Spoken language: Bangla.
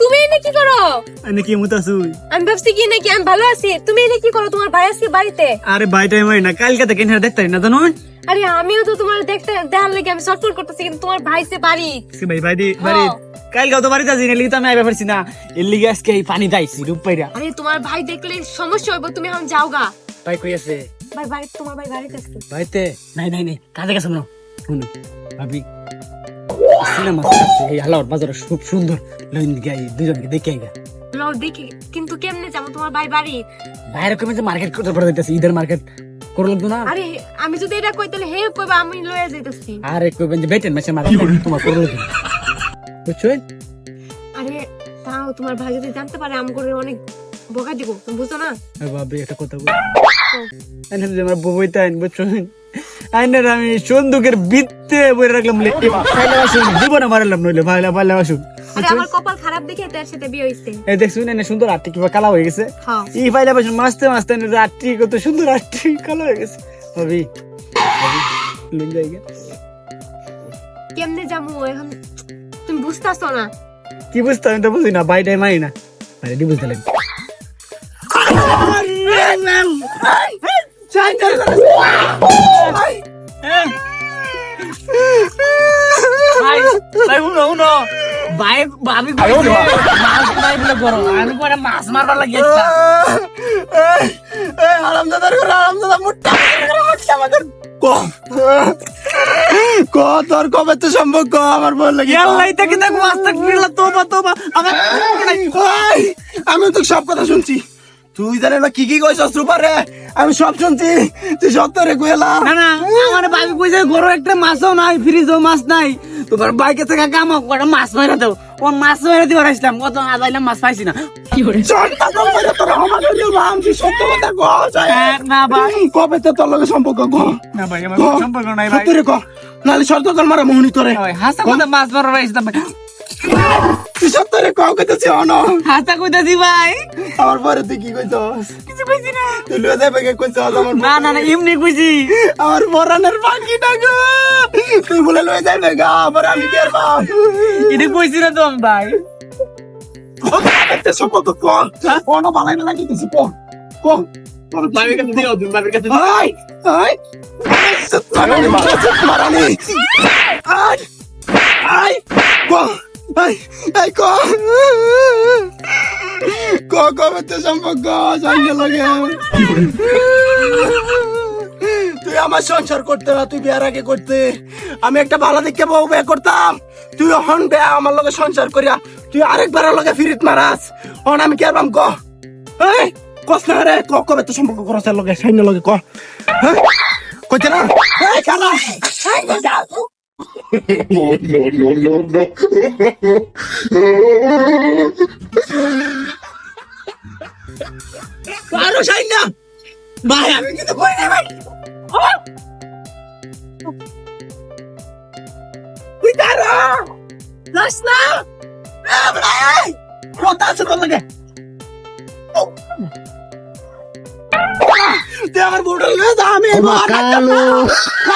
তুমি এনে কি করো? আমি কি মুতা শুই আমি ভাবছি কি নাকি আমি ভালো আছি। তুমি এনে কি করো? তোমার ভাই আজকে বাড়িতে। আরে ভাই টাইম না। কালকে এখানে দেখতে না জানো আরে আমিও তো তোমার দেখতে দেখার লেগে আমি শর্টফট করতেছি কিন্তু তোমার ভাই সে বাড়ি। সে ভাই ভাই বাড়ি কালকে তো বাড়িতে আছি তো আমি আইবা পারছি না। এর লিগে আজকে এই পানি দাইছি রূপ পাইরা। আরে তোমার ভাই দেখলে সমস্যা হইব তুমি এখন যাওগা। ভাই কই আছে? ভাই বাড়ি তোমার ভাই বাড়িতে আসছে। ভাইতে নাই নাই নাই কাজে গেছে না শুনো ভাবি। সিনেমা এই হালাওয়ার বাজার খুব সুন্দর লইন গাই দুজনকে দেখে আইবা লও দেখি কিন্তু কেমনে যাব তোমার ভাই বাড়ি? বাইরে কমে যে মার্কেট করতে পড়ে যাইতেছে ঈদের মার্কেট করল তো না? আরে আমি যদি এটা কই তাহলে হে কইবা আমি লয়ে যাইতেছি। আর কইবেন যে বেটেন মাসে মার্কেট তোমার করল তো। বুঝছ? আরে তাও তোমার ভাই যদি জানতে পারে আম করে অনেক বকা দিব তুমি বুঝো না? ভাবি একটা কথা বল। আমার আইন বুঝছ? আইনের আমি সন্দুকের ভিত্তে বই রাখলাম বলে এ জীবনে মারালাম নইলে ফাইলা ফাইলা বাসুন আমার কপাল খারাপ দেখে তার সাথে বিয়ে হইছে। এই দেখছুন এনে সুন্দর আটটি কিবা কালা হয়ে গেছে। এই ফাইলা বাসুন মাসতে মাসতে এনে আটটি কত সুন্দর আটটি কালো হয়ে গেছে। ভাবি ভাবি কেমনে যাব এখন? তুমি বুঝতেছো না। কি বুঝতে আমি তো বুঝি না বাইটাই মারি না। বাইরে বুঝতে লাগবে ভাই ভাই শুনো শুনো। ভাই ভাবি মাছ নাই বলে করো আমি পরে মাছ মারবার লাগে আরামদাদার ঘরে আরামদাদা মুট্টা মুট্টা আমাদের কম। ক তোর কবে তো সম্ভব ক আমার বল লাগে আল্লাহ তাকে দেখো আস্তাক ফিরলা তোবা তোবা। আমার ওই, আমি তো সব কথা শুনছি। তুই জানে না কি কি কইছস সুপার রে? আমি সব শুনছি তুই সত্তরে কইলাম না না আমার ভাবি কইছে ঘরে একটা মাছও নাই ফ্রিজও মাছ নাই। তোমার বাইকে থেকে কাম করে মাছ মারা দাও ও মাছ মারা দিবার আসলাম কত আজাইলাম মাছ পাইছি না। কি করে? চন্টা তোর মধ্যে তোর আমার দিল ভাম তুই সত্য কথা ক চাই। না ভাই। কবে তো তোর লগে সম্পর্ক ক? না ভাই আমার ক। সম্পর্ক নাই ভাই। সত্তরে ক? নালে শর্ত কল মারা মোহনি তোরে হাসা মাছ মারা রাইছিলাম তুই সত্তরে ক কইতেছি অন। হাসা কইতাছি ভাই। আমার পরে তুই কি কইছস? কিছু কইছি না। তুই লয়ে যাবে কে কইছস আমার না না না এমনি কইছি। আমার পরানের পাখিটা গো তুই বলে লয়ে যাবে গা আবার আমি কি আর বাপ এটা কইছি না তো ভাই। এতে সম্পর্ক ক? কোন বালাই না লাগিতেছি ক? ক? ভাবির কাছে দিও তুমি ভাবির কাছে আই আই মারানি মারানি। আই আই ক? আই ক? ক ক এতে সম্পর্ক, সঙ্গে লাগে। তুই আমার সংসার করতে না, তুই বিয়ার আগে করতে। আমি একটা ভালো দেখে বউ বিয়ে করতাম। তুই হন বে আমার লগে সংসার করিয়া, তুই আরেকবার লগে ফিরিত মারাস। হন আমি কেরবাম ক? এই, কস না রে, ক কবে তো সম্পর্ক করছ লগে সাইন লগে, ক? হ্যাঁ? কইতে না? এই, খালা! No, no, no, no, ভাই আমি কিন্তু কই নাই ভাই। তুই দাঁড়া যাস না। এ ভাই কথা আছে তোর লাগে। তুই আমার বোর্ডার আমি